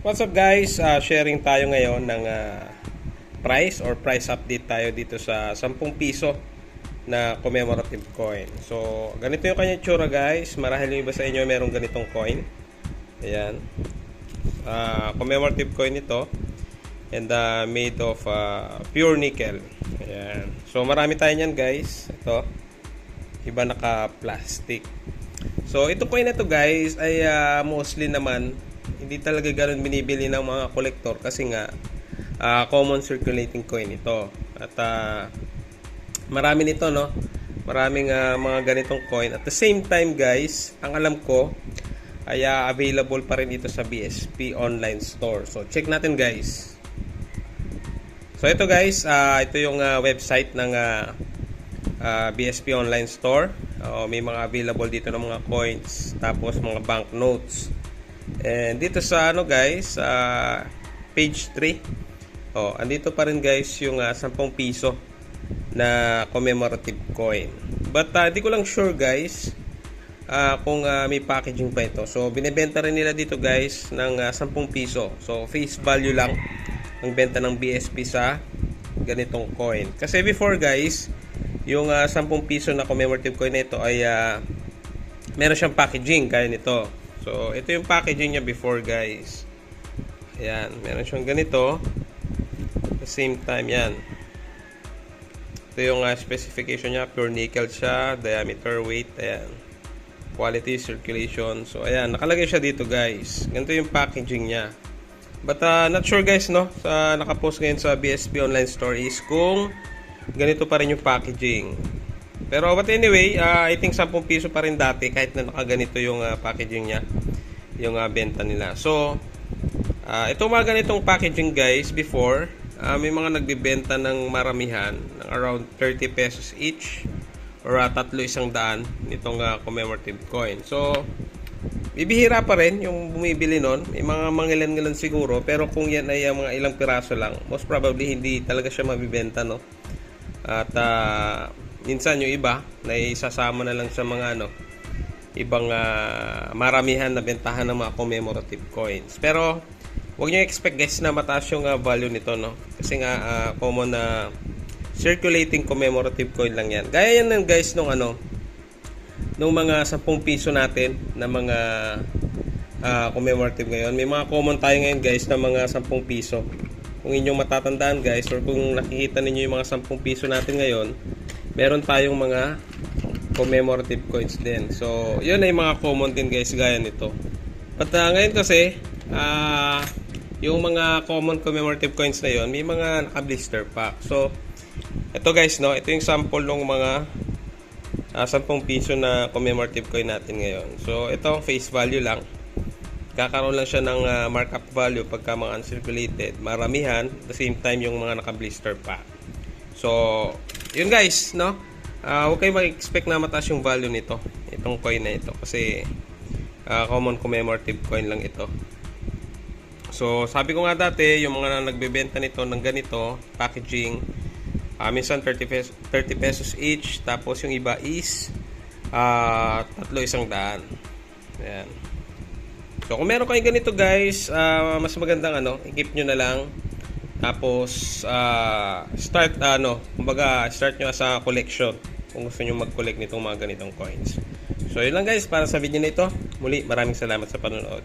What's up guys? Ah, sharing tayo ngayon ng ah, price or price update tayo dito sa 10 piso na commemorative coin. So, ganito yung kanyang tsura guys. Marahil yung iba sa inyo merong ganitong coin. Ayan. Ah, commemorative coin ito. And ah, made of ah, pure nickel. Ayan. So, marami tayo niyan guys. Ito. Iba naka-plastic. So, ito coin na to guys ay ah, mostly naman hindi talaga ganun binibili ng mga collector kasi nga ah, common circulating coin ito. At ah, marami nito no. Maraming ah, mga ganitong coin. At the same time guys, ang alam ko ay ah, available pa rin dito sa BSP online store. So check natin guys. So ito guys, ah, ito yung ah, website ng ah, ah, BSP online store. Oh, may mga available dito ng mga coins, tapos mga banknotes. And dito sa ano guys, sa page 3. Oh, andito pa rin guys yung ah, 10 piso na commemorative coin. But ah, di ko lang sure guys ah, kung ah, may packaging pa ito. So binebenta rin nila dito guys ng ah, 10 piso. So face value lang ang benta ng BSP sa ganitong coin. Kasi before guys, yung ah, 10 piso na commemorative coin na ito ay ah, meron siyang packaging kaya nito. So, ito yung packaging niya before, guys. Ayan, meron siyang ganito. At the same time, yan. Ito yung ah, specification niya. Pure nickel siya. Diameter, weight, ayan. Quality, circulation. So, ayan. Nakalagay siya dito, guys. Ganito yung packaging niya. But, ah, not sure, guys, no? Sa nakapost ngayon sa BSB Online Store is kung ganito pa rin yung packaging. Pero but anyway, uh, I think 10 piso pa rin dati kahit na nakaganito yung uh, packaging niya, yung uh, benta nila. So, uh, itong mga ganitong packaging guys, before, uh, may mga nagbibenta ng maramihan, ng around 30 pesos each, or uh, tatlo isang daan nitong uh, commemorative coin. So, bibihira pa rin yung bumibili nun. May mga mangilan-ngilan siguro, pero kung yan ay uh, mga ilang piraso lang, most probably hindi talaga siya mabibenta, no? At, uh, minsan yung iba na isasama na lang sa mga ano ibang ah, maramihan na bentahan ng mga commemorative coins. Pero huwag niyo expect guys na mataas yung ah, value nito no. Kasi nga ah, common na circulating commemorative coin lang yan. Gaya yan ng guys nung ano nung mga 10 piso natin na mga ah, commemorative ngayon. May mga common tayo ngayon guys na mga 10 piso. Kung inyong matatandaan guys or kung nakikita ninyo yung mga 10 piso natin ngayon, meron tayong mga commemorative coins din. So, yun ay mga common din guys gaya nito. But uh, ngayon kasi, ah yung mga common commemorative coins na yon may mga naka-blister pack. So, ito guys, no, ito yung sample ng mga uh, 10 piso na commemorative coin natin ngayon. So, ito face value lang. Kakaroon lang siya ng uh, markup value pagka mga uncirculated. Maramihan, at the same time yung mga naka-blister pack. So, yun guys, no? Uh, huwag kayo mag-expect na mataas yung value nito. Itong coin na ito. Kasi, uh, common commemorative coin lang ito. So, sabi ko nga dati, yung mga nagbebenta nito ng ganito, packaging, uh, minsan 30 pesos, 30 pesos each. Tapos, yung iba is, uh, tatlo isang daan. Ayan. So, kung meron kayong ganito guys, uh, mas magandang ano, i-keep nyo na lang tapos, uh, start, ano, kumbaga, start nyo sa collection kung gusto nyo mag-collect nitong mga ganitong coins. So, yun lang guys, para sa video na ito. Muli, maraming salamat sa panonood.